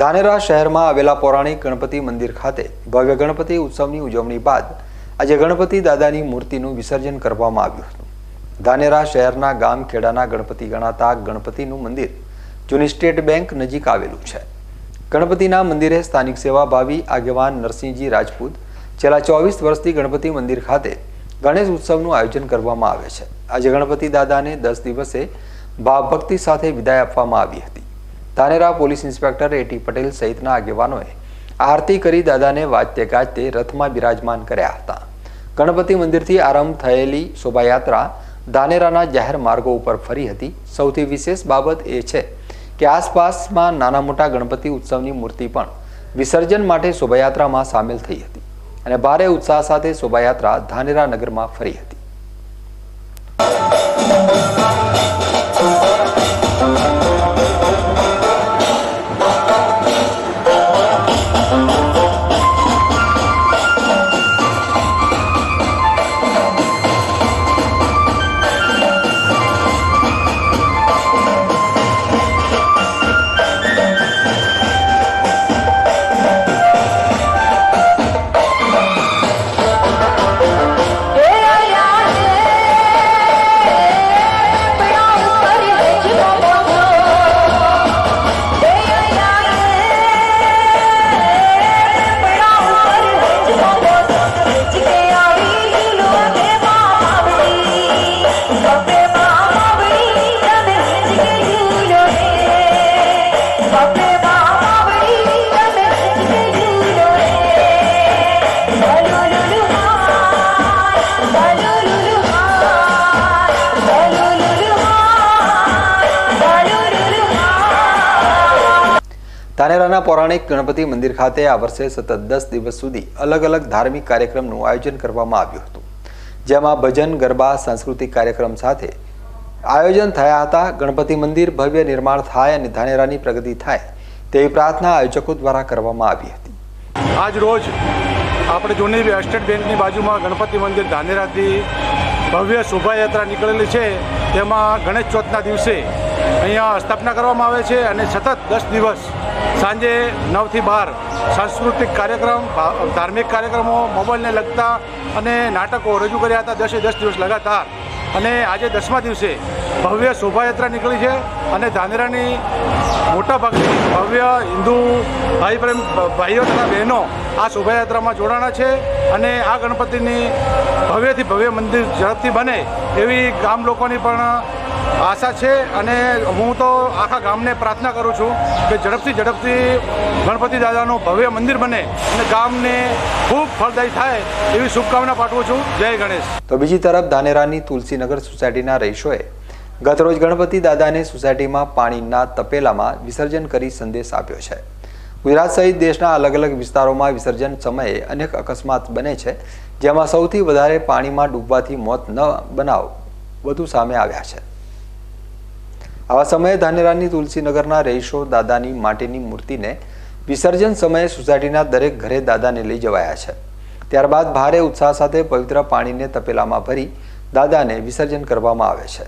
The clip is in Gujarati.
ધાનેરા શહેરમાં આવેલા પૌરાણિક ગણપતિ મંદિર ખાતે ભવ્ય ગણપતિ ઉત્સવની ઉજવણી બાદ આજે ગણપતિ દાદાની મૂર્તિનું વિસર્જન કરવામાં આવ્યું હતું. ધાનેરા શહેરના ગામ ખેડાના ગણપતિ ગણાતા ગણપતિનું મંદિર જૂની સ્ટેટ બેંક નજીક આવેલું છે. ગણપતિના મંદિરે સ્થાનિક સેવાભાવી આગેવાન નરસિંહજી રાજપૂત છેલ્લા ચોવીસ વર્ષથી ગણપતિ મંદિર ખાતે ગણેશ ઉત્સવનું આયોજન કરવામાં આવે છે. આજે ગણપતિ દાદાને દસ દિવસે ભાવભક્તિ સાથે વિદાય આપવામાં આવી હતી. Dhanera police inspector AT Patel સહિતના આગેવાનોએ આરતી કરી દાદાને વાજતે ગાજતે રથમાં બિરાજમાન કર્યા હતા. ગણપતિ મંદિરથી આરંભ થયેલી શોભાયાત્રા ધાનેરાના જાહેર માર્ગો ઉપર ફરી હતી. સૌથી વિશેષ બાબત એ છે કે આસપાસમાં નાના મોટા ગણપતિ ઉત્સવની મૂર્તિ પણ વિસર્જન માટે શોભાયાત્રામાં સામેલ થઈ હતી અને ભારે ઉત્સાહ સાથે શોભાયાત્રા ધાનેરા નગરમાં ફરી હતી. ધાનેરાના પૌરાણિક ગણપતિ મંદિર ખાતે આ વર્ષે સતત દસ દિવસ સુધી અલગ અલગ ધાર્મિક કાર્યક્રમનું આયોજન કરવામાં આવ્યું હતું. જેમાં ભજન, ગરબા, સાંસ્કૃતિક કાર્યક્રમ સાથે આયોજન થયા હતા. ગણપતિ મંદિર ભવ્ય નિર્માણ થાય અને ધાનેરાની પ્રગતિ થાય તેવી પ્રાર્થના આયોજકો દ્વારા કરવામાં આવી હતી. આજ રોજ આપણે જૂની સ્ટેટ બેંકની બાજુમાં ગણપતિ મંદિર ધાનેરાથી ભવ્ય શોભાયાત્રા નીકળેલી છે. તેમાં ગણેશ ચોથના દિવસે અહીંયા સ્થાપના કરવામાં આવે છે અને સતત દસ દિવસ સાંજે નવથી બાર સાંસ્કૃતિક કાર્યક્રમ ધાર્મિક કાર્યક્રમો, મોબાઈલને લગતા અને નાટકો રજૂ કર્યા હતા દસે દસ દિવસ લગાતાર. અને આજે દસમા દિવસે ભવ્ય શોભાયાત્રા નીકળી છે અને ધાનેરાની મોટાભાગની ભવ્ય હિન્દુ ભાઈ પ્રેમ ભાઈઓ તથા બહેનો આ શોભાયાત્રામાં જોડાણા છે અને આ ગણપતિની ભવ્યથી ભવ્ય મંદિર ઝડપથી બને એવી ગામ લોકોની પણ આશા છે અને હું તો આખા ગામને પ્રાર્થના કરું છું કે ઝડપથી ઝડપથી ગણપતિ દાદાનું ભવ્ય મંદિર બને અને ગામને ખૂબ ફળદાયી થાય એવી શુભકામના પાઠવું છું. જય ગણેશ. તો બીજી તરફ ધાનેરાની તુલસીનગર સોસાયટીના રહીશોએ ગતરોજ ગણપતિ દાદાને સોસાયટીમાં પાણીના તપેલામાં વિસર્જન કરી સંદેશ આપ્યો છે. ગુજરાત સહિત દેશના અલગ અલગ વિસ્તારોમાં વિસર્જન સમયે અનેક અકસ્માત બને છે, જેમાં સૌથી વધારે પાણીમાં ડૂબવાથી મોત ન બનાવ વધુ સામે આવ્યા છે. આવા સમયે ધાનેરાની તુલસીનગરના રહીશો દાદાની માટીની મૂર્તિને વિસર્જન સમયે સોસાયટીના દરેક ઘરે દાદાને લઈ જવાયા છે. ત્યારબાદ ભારે ઉત્સાહ સાથે પવિત્ર પાણીને તપેલામાં ભરી દાદાને વિસર્જન કરવામાં આવે છે.